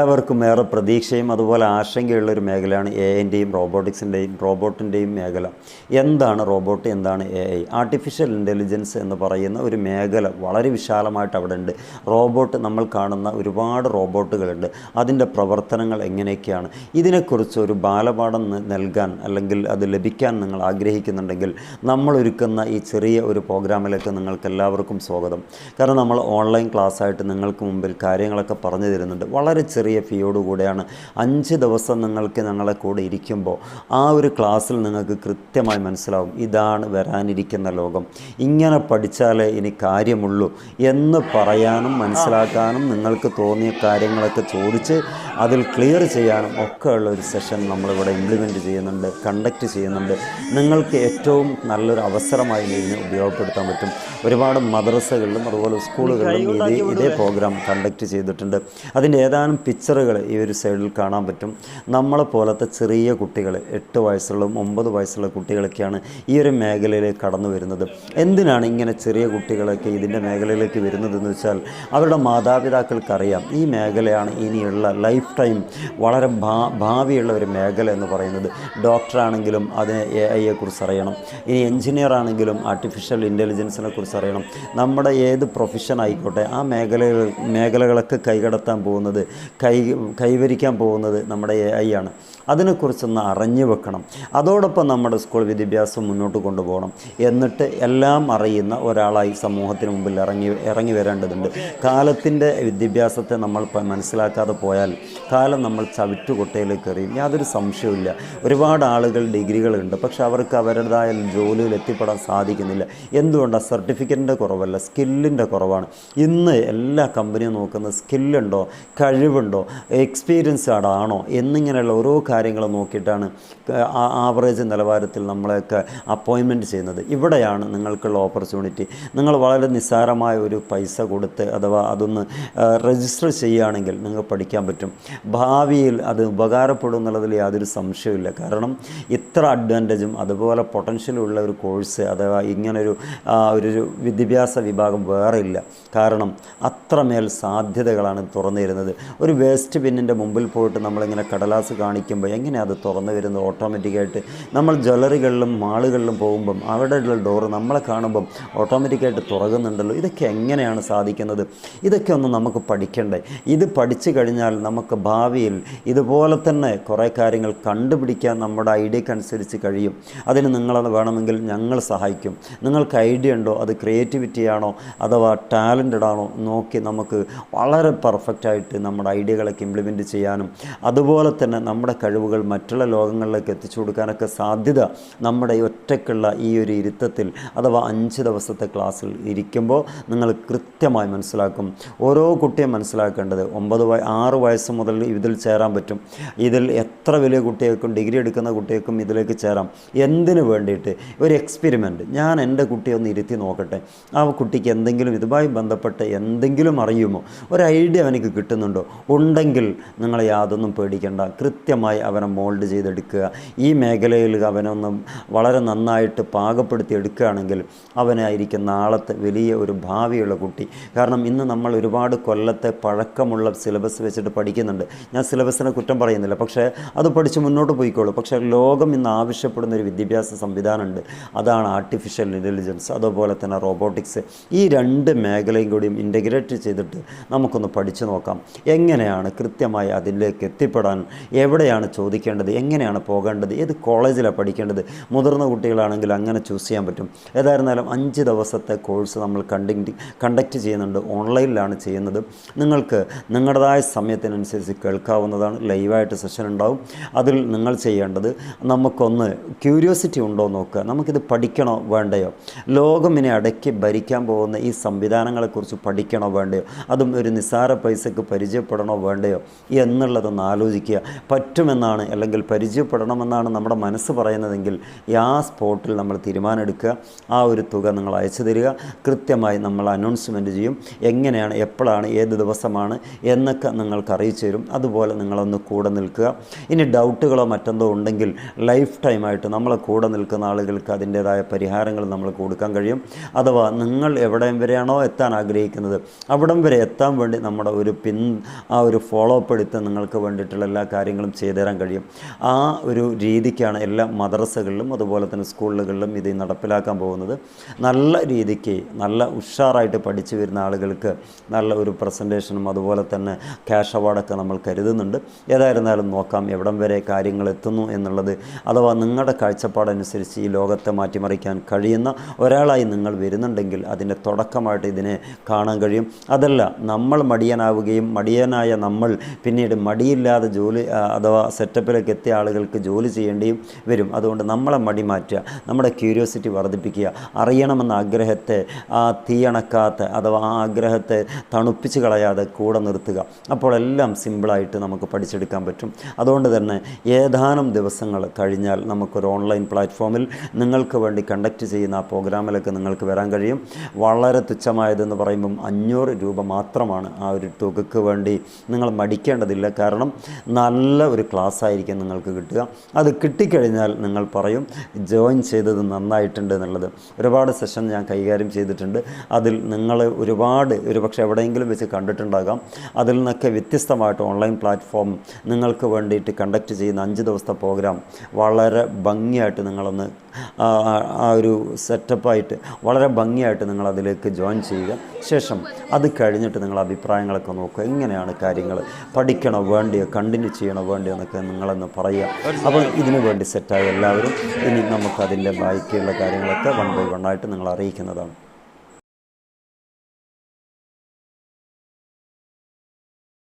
എല്ലാവർക്കും ഏറെ പ്രതീക്ഷയും അതുപോലെ ആശങ്കയുള്ളൊരു മേഖലയാണ് എ ഐന്റെയും റോബോട്ടിക്സിന്റെയും റോബോട്ടിന്റെയും മേഖല. എന്താണ് റോബോട്ട്? എന്താണ് എ ഐ ആർട്ടിഫിഷ്യൽ ഇന്റലിജൻസ് എന്ന് പറയുന്ന ഒരു മേഖല വളരെ വിശാലമായിട്ട് അവിടെ ഉണ്ട് റോബോട്ട് നമ്മൾ കാണുന്ന ഒരുപാട് റോബോട്ടുകളുണ്ട്. അതിന്റെ പ്രവർത്തനങ്ങൾ എങ്ങനെയൊക്കെയാണ്? ഇതിനെക്കുറിച്ച് ഒരു ബാലപാഠം നൽകാൻ അല്ലെങ്കിൽ അത് ലഭിക്കാൻ നിങ്ങൾ ആഗ്രഹിക്കുന്നുണ്ടെങ്കിൽ നമ്മൾ ഒരുക്കുന്ന ഈ ചെറിയ ഒരു പ്രോഗ്രാമിലേക്ക് നിങ്ങൾക്ക് എല്ലാവർക്കും സ്വാഗതം. കാരണം നമ്മൾ ഓൺലൈൻ ക്ലാസ്സായിട്ട് നിങ്ങൾക്ക് മുമ്പിൽ കാര്യങ്ങളൊക്കെ പറഞ്ഞു തരുന്നുണ്ട്. വളരെ ചെറിയ ഫീയോടുകൂടെയാണ് അഞ്ച് ദിവസം നിങ്ങൾക്ക് ഞങ്ങളെ കൂടെ ഇരിക്കുമ്പോൾ ആ ഒരു ക്ലാസ്സിൽ നിങ്ങൾക്ക് കൃത്യമായി മനസ്സിലാവും ഇതാണ് വരാനിരിക്കുന്ന ലോകം. ഇങ്ങനെ പഠിച്ചാലേ ഇനി കാര്യമുള്ളൂ എന്ന് പറയാനും മനസ്സിലാക്കാനും നിങ്ങൾക്ക് തോന്നിയ കാര്യങ്ങളൊക്കെ ചോദിച്ച് അതിൽ ക്ലിയർ ചെയ്യാനും ഒക്കെ ഉള്ള ഒരു സെഷൻ നമ്മളിവിടെ ഇംപ്ലിമെന്റ് ചെയ്യുന്നുണ്ട് കണ്ടക്റ്റ് ചെയ്യുന്നുണ്ട്. നിങ്ങൾക്ക് ഏറ്റവും നല്ലൊരു അവസരമായി ഇതിനെ ഉപയോഗപ്പെടുത്താൻ പറ്റും. ഒരുപാട് മദ്രസകളിലും അതുപോലെ സ്കൂളുകളിലും ഇതേ ഇതേ പ്രോഗ്രാം കണ്ടക്ട് ചെയ്തിട്ടുണ്ട്. അതിന്റെ ഏതാനും പിക്ചറുകൾ ഈ ഒരു സൈഡിൽ കാണാൻ പറ്റും. നമ്മളെ പോലത്തെ ചെറിയ കുട്ടികൾ എട്ട് വയസ്സുള്ള ഒമ്പത് വയസ്സുള്ള കുട്ടികളൊക്കെയാണ് ഈ ഒരു മേഖലയിലേക്ക് കടന്നു വരുന്നത്. എന്തിനാണ് ഇങ്ങനെ ചെറിയ കുട്ടികളൊക്കെ ഇതിന്റെ മേഖലയിലേക്ക് വരുന്നതെന്ന് വെച്ചാൽ അവരുടെ മാതാപിതാക്കൾക്കറിയാം. ഈ മേഖലയാണ് ഇനിയുള്ള ലൈഫ് ടൈം വളരെ ഭാ ഭാവിയുള്ള ഒരു മേഖല എന്ന് പറയുന്നത്. ഡോക്ടറാണെങ്കിലും അതിന് എ ഐയെ കുറിച്ച് അറിയണം. ഇനി എഞ്ചിനീയർ ആണെങ്കിലും ആർട്ടിഫിഷ്യൽ ഇന്റലിജൻസിനെ കുറിച്ച് അറിയണം. നമ്മുടെ ഏത് പ്രൊഫഷൻ ആയിക്കോട്ടെ ആ മേഖലകൾ മേഖലകളൊക്കെ കൈകടത്താൻ പോകുന്നത് കൈ കൈവരിക്കാൻ പോകുന്നത് നമ്മുടെ എ ഐ ആണ് അതിനെക്കുറിച്ചൊന്ന് അറിഞ്ഞു വെക്കണം. അതോടൊപ്പം നമ്മുടെ സ്കൂൾ വിദ്യാഭ്യാസം മുന്നോട്ട് കൊണ്ടുപോകണം. എന്നിട്ട് എല്ലാം അറിയുന്ന ഒരാളായി സമൂഹത്തിന് മുമ്പിൽ ഇറങ്ങി ഇറങ്ങി വരേണ്ടതുണ്ട്. കാലത്തിന്റെ വിദ്യാഭ്യാസത്തെ നമ്മൾ മനസ്സിലാക്കാതെ പോയാൽ കാലം നമ്മൾ ചവിറ്റുകൊട്ടയിലേക്ക് എറിയും. യാതൊരു സംശയവുമില്ല. ഒരുപാട് ആളുകൾ ഡിഗ്രികളുണ്ട്. പക്ഷെ അവർക്ക് അവരുടേതായ ജോലിയിൽ എത്തിപ്പെടാൻ സാധിക്കുന്നില്ല. എന്തുകൊണ്ടാണ് സർട്ടിഫിക്കറ്റിന്റെ കുറവല്ല സ്കില്ലിന്റെ കുറവാണ്. ഇന്ന് എല്ലാ കമ്പനിയും നോക്കുന്നത് സ്കില്ലുണ്ടോ? കഴിവുണ്ടോ? എക്സ്പീരിയൻസ് ആണോ? എന്നിങ്ങനെയുള്ള ഓരോ കാര്യങ്ങൾ നോക്കിയിട്ടാണ് ആവറേജ് നിലവാരത്തിൽ നമ്മളെയൊക്കെ അപ്പോയിൻമെന്റ് ചെയ്യുന്നത്. ഇവിടെയാണ് നിങ്ങൾക്കുള്ള ഓപ്പർച്യൂണിറ്റി നിങ്ങൾ വളരെ നിസ്സാരമായ ഒരു പൈസ കൊടുത്ത് അഥവാ അതൊന്ന് രജിസ്റ്റർ ചെയ്യുകയാണെങ്കിൽ നിങ്ങൾക്ക് പഠിക്കാൻ പറ്റും. ഭാവിയിൽ അത് ഉപകാരപ്പെടും എന്നുള്ളതിൽ യാതൊരു സംശയമില്ല കാരണം ഇത്ര അഡ്വാന്റേജും അതുപോലെ പൊട്ടൻഷ്യലുള്ള ഒരു കോഴ്സ് അഥവാ ഇങ്ങനൊരു ഒരു വിദ്യാഭ്യാസ വിഭാഗം വേറെ ഇല്ല. കാരണം അത്രമേൽ സാധ്യതകളാണ് തുറന്നു തരുന്നത് ഒരു വേസ്റ്റ് ബിന്നിന്റെ മുമ്പിൽ പോയിട്ട് നമ്മളിങ്ങനെ കടലാസ് കാണിക്കുമ്പോൾ എങ്ങനെയാണ് അത് തുറന്നു വരുന്നത് ഓട്ടോമാറ്റിക്കായിട്ട് നമ്മൾ ജ്വല്ലറികളിലും മാളുകളിലും പോകുമ്പം അവിടെയുള്ള ഡോറ് നമ്മളെ കാണുമ്പം ഓട്ടോമാറ്റിക്കായിട്ട് തുറകുന്നുണ്ടല്ലോ ഇതൊക്കെ എങ്ങനെയാണ് സാധിക്കുന്നത്? ഇതൊക്കെ ഒന്ന് നമുക്ക് പഠിക്കണ്ടേ? ഇത് പഠിച്ചു കഴിഞ്ഞാൽ നമുക്ക് ഭാവിയിൽ ഇതുപോലെ തന്നെ കുറേ കാര്യങ്ങൾ കണ്ടുപിടിക്കാൻ നമ്മുടെ ഐഡിയക്ക് അനുസരിച്ച് കഴിയും. അതിന് നിങ്ങളത് വേണമെങ്കിൽ ഞങ്ങൾ സഹായിക്കും. നിങ്ങൾക്ക് ഐഡിയ ഉണ്ടോ? അത് ക്രിയേറ്റിവിറ്റി ആണോ? അഥവാ ടാലന്റഡ് ആണോ? നോക്കി നമുക്ക് വളരെ പെർഫെക്റ്റായിട്ട് നമ്മുടെ ഐഡിയകളൊക്കെ ഇംപ്ലിമെന്റ് ചെയ്യാനും അതുപോലെ തന്നെ നമ്മുടെ കഴിവുകൾ മറ്റുള്ള ലോകങ്ങളിലേക്ക് എത്തിച്ചു കൊടുക്കാനൊക്കെ സാധ്യത നമ്മുടെ ഒറ്റയ്ക്കുള്ള ഈ ഒരു ഇരുത്തത്തിൽ അഥവാ അഞ്ച് ദിവസത്തെ ക്ലാസ്സിൽ ഇരിക്കുമ്പോൾ നിങ്ങൾ കൃത്യമായി മനസ്സിലാക്കും. ഓരോ കുട്ടിയും മനസ്സിലാക്കേണ്ടത് ഒമ്പത് വയ ആറ് വയസ്സ് മുതൽ ഇതിൽ ചേരാൻ പറ്റും. ഇതിൽ എത്ര വലിയ കുട്ടികൾക്കും ഡിഗ്രി എടുക്കുന്ന കുട്ടികൾക്കും ഇതിലേക്ക് ചേരാം. എന്തിനു വേണ്ടിയിട്ട്? ഒരു എക്സ്പെരിമെന്റ്. ഞാൻ എന്റെ കുട്ടിയെ ഒന്ന് ഇരുത്തി നോക്കട്ടെ. ആ കുട്ടിക്ക് എന്തെങ്കിലും ഇതുമായി ബന്ധപ്പെട്ട് എന്തെങ്കിലും അറിയുമോ? ഒരു ഐഡിയ അവനക്ക് കിട്ടുന്നുണ്ടോ? ഉണ്ടെങ്കിൽ നിങ്ങൾ യാതൊന്നും പേടിക്കേണ്ട. കൃത്യമായി അവനെ മോൾഡ് ചെയ്തെടുക്കുക. ഈ മേഖലയിൽ അവനൊന്ന് വളരെ നന്നായിട്ട് പാകപ്പെടുത്തി എടുക്കുകയാണെങ്കിൽ അവനായിരിക്കും നാളത്തെ വലിയ ഒരു ഭാവിയുള്ള കുട്ടി. കാരണം ഇന്ന് നമ്മൾ ഒരുപാട് കൊല്ലത്തെ പഴക്കമുള്ള സിലബസ് വെച്ചിട്ട് പഠിക്കുന്നുണ്ട്. ഞാൻ സിലബസിനെ കുറ്റം പറയുന്നില്ല. പക്ഷേ അത് പഠിച്ച് മുന്നോട്ട് പോയിക്കോളൂ. പക്ഷേ ലോകം ഇന്ന് ആവശ്യപ്പെടുന്ന ഒരു വിദ്യാഭ്യാസ സംവിധാനമുണ്ട്. അതാണ് ആർട്ടിഫിഷ്യൽ ഇന്റലിജൻസ് അതുപോലെ തന്നെ റോബോട്ടിക്സ് ഈ രണ്ട് മേഖലയും കൂടിയും ഇന്റഗ്രേറ്റ് ചെയ്തിട്ട് നമുക്കൊന്ന് പഠിച്ചു നോക്കാം. എങ്ങനെയാണ് കൃത്യമായി അതിലേക്ക് എത്തിപ്പെടാൻ എവിടെയാണ് ചോദിക്കേണ്ടത്? എങ്ങനെയാണ് പോകേണ്ടത്? ഏത് കോളേജിലാണ് പഠിക്കേണ്ടത്? മുതിർന്ന കുട്ടികളാണെങ്കിൽ അങ്ങനെ ചൂസ് ചെയ്യാൻ പറ്റും. ഏതായിരുന്നാലും അഞ്ച് ദിവസത്തെ കോഴ്സ് നമ്മൾ കണ്ടക്ട് കണ്ടക്ട് ചെയ്യുന്നുണ്ട്. ഓൺലൈനിലാണ് ചെയ്യുന്നത്. നിങ്ങൾക്ക് നിങ്ങളുടേതായ സമയത്തിനനുസരിച്ച് കേൾക്കാവുന്നതാണ്. ലൈവായിട്ട് സെഷൻ ഉണ്ടാവും. അതിൽ നിങ്ങൾ ചെയ്യേണ്ടത് നമുക്കൊന്ന് ക്യൂരിയോസിറ്റി ഉണ്ടോ നോക്കുക. നമുക്കിത് പഠിക്കണോ വേണ്ടയോ? ലോകം ഇനി അടക്കി ഭരിക്കാൻ പോകുന്ന ഈ സംവിധാനങ്ങളെക്കുറിച്ച് പഠിക്കണോ വേണ്ടയോ? അതും ഒരു നിസ്സാര പൈസക്ക് പരിചയപ്പെടണോ വേണ്ടയോ? എന്നുള്ളതൊന്ന് ആലോചിക്കുക. പറ്റുമെന്നാണ് അല്ലെങ്കിൽ പരിചയപ്പെടണമെന്നാണ് നമ്മുടെ മനസ്സ് പറയുന്നതെങ്കിൽ ആ സ്പോട്ടിൽ നമ്മൾ തീരുമാനമെടുക്കുക. ആ ഒരു തുക നിങ്ങൾ അയച്ചു തരിക. കൃത്യമായി നമ്മൾ അനൗൺസ്മെന്റ് ചെയ്യും. എങ്ങനെയാണ് എപ്പോഴാണ് ഏത് ദിവസമാണ് എന്നൊക്കെ നിങ്ങൾക്ക് അറിയിച്ചു തരും. അതുപോലെ നിങ്ങളൊന്ന് കൂടെ നിൽക്കുക. ഇനി ഡൗട്ടുകളോ മറ്റെന്തോ ഉണ്ടെങ്കിൽ ലൈഫ് ടൈമായിട്ട് നമ്മളെ കൂടെ നിൽക്കുന്ന ആളുകൾക്ക് അതിന്റേതായ പരിഹാരങ്ങൾ നമ്മൾ കൊടുക്കാൻ കഴിയും. അഥവാ നിങ്ങൾ എവിടെയും വരെയാണോ എത്താൻ ആഗ്രഹിക്കുന്നത് അവിടം വരെ എത്താൻ വേണ്ടി നമ്മുടെ ഒരു പിൻ ആ ഒരു ഫോളോ അപ്പ് എടുത്ത് നിങ്ങൾക്ക് വേണ്ടിയിട്ടുള്ള എല്ലാ കാര്യങ്ങളും ചെയ്തു തരാൻ കഴിയും. ആ ഒരു രീതിക്കാണ് എല്ലാ മദ്രസകളിലും അതുപോലെ തന്നെ സ്കൂളുകളിലും ഇത് നടപ്പിലാക്കാൻ പോകുന്നത്. നല്ല രീതിക്ക് നല്ല ഉഷാറായിട്ട് പഠിച്ചു വരുന്ന ആളുകൾക്ക് നല്ല ഒരു പ്രസന്റേഷനും അതുപോലെ തന്നെ ക്യാഷ് അവാർഡൊക്കെ നമ്മൾ കരുതുന്നുണ്ട്. ഏതായിരുന്നാലും നോക്കാം എവിടം വരെ കാര്യങ്ങൾ എത്തുന്നു എന്നുള്ളത്. അഥവാ നിങ്ങളുടെ കാഴ്ചപ്പാടനുസരിച്ച് ഈ ലോകത്തെ മാറ്റിമറിക്കാൻ കഴിയുന്ന ഒരാളായി നിങ്ങൾ വരുന്നുണ്ടെങ്കിൽ അതിന്റെ തുടക്കമായിട്ട് ഇതിനെ കാണാൻ കഴിയും. അതല്ല നമ്മൾ മടിയനാവുകയും മടിയനായ നമ്മൾ പിന്നീട് മടിയില്ലാതെ ജോലി അഥവാ സെറ്റപ്പിലേക്ക് എത്തിയ ആളുകൾക്ക് ജോലി ചെയ്യേണ്ടിയും വരും. അതുകൊണ്ട് നമ്മളെ മടി മാറ്റുക നമ്മുടെ ക്യൂരിയോസിറ്റി വർദ്ധിപ്പിക്കുക അറിയണമെന്ന ആഗ്രഹത്തെ ആ തീയണക്കാത്ത അഥവാ ആ ആഗ്രഹത്തെ തണുപ്പിച്ച് കളയാതെ കൂടെ നിർത്തുക. അപ്പോൾ എല്ലാം സിമ്പിളായിട്ട് നമുക്ക് പഠിച്ചെടുക്കാൻ പറ്റും. അതുകൊണ്ട് തന്നെ ഏതാനും ദിവസങ്ങൾ കഴിഞ്ഞാൽ നമുക്കൊരു ഓൺലൈൻ പ്ലാറ്റ്ഫോമിൽ നിങ്ങൾക്ക് വേണ്ടി കണ്ടക്ട് ചെയ്യുന്ന ആ പ്രോഗ്രാമിലൊക്കെ നിങ്ങൾക്ക് വരാൻ കഴിയും. വളരെ തുച്ഛമായതെന്ന് പറയുമ്പം അഞ്ഞൂറ് രൂപ മാത്രമാണ് ആ ഒരു തുകയ്ക്ക് വേണ്ടി നിങ്ങൾ മടിക്കേണ്ടതില്ല. കാരണം നല്ല ഒരു ക്ലാസ് ആയിരിക്കും നിങ്ങൾക്ക് കിട്ടുക. അത് കിട്ടിക്കഴിഞ്ഞാൽ നിങ്ങൾ പറയും ജോയിൻ ചെയ്തത് നന്നായിട്ടുണ്ട് എന്നുള്ളത്. ഒരുപാട് സെഷൻ ഞാൻ കൈകാര്യം ചെയ്തിട്ടുണ്ട്. അതിൽ നിങ്ങൾ ഒരുപാട് ഒരുപക്ഷെ എവിടെയെങ്കിലും വെച്ച് കണ്ടിട്ടുണ്ടാകാം. അതിൽ നിന്നൊക്കെ വ്യത്യസ്തമായിട്ട് ഓൺലൈൻ പ്ലാറ്റ്ഫോം നിങ്ങൾക്ക് വേണ്ടിയിട്ട് കണ്ടക്ട് ചെയ്യുന്ന അഞ്ച് ദിവസത്തെ പ്രോഗ്രാം വളരെ ഭംഗിയായിട്ട് നിങ്ങളൊന്ന് ആ ഒരു സെറ്റപ്പായിട്ട് വളരെ ഭംഗിയായിട്ട് നിങ്ങൾ അതിലേക്ക് ജോയിൻ ചെയ്യുക. ശേഷം അത് കഴിഞ്ഞിട്ട് നിങ്ങൾ അഭിപ്രായങ്ങളൊക്കെ നോക്കുക. എങ്ങനെയാണ് കാര്യങ്ങൾ പഠിക്കണോ വേണ്ടിയോ കണ്ടിന്യൂ ചെയ്യണോ വേണ്ടിയോ എന്നൊക്കെ നിങ്ങളെന്ന് പറയുക. അപ്പോൾ ഇതിനു വേണ്ടി സെറ്റായ എല്ലാവരും ഇനി നമുക്കതിന്റെ ബാക്കിയുള്ള കാര്യങ്ങളൊക്കെ വൺ ബൈ വൺ ആയിട്ട് നിങ്ങൾ അറിയിക്കുന്നതാണ്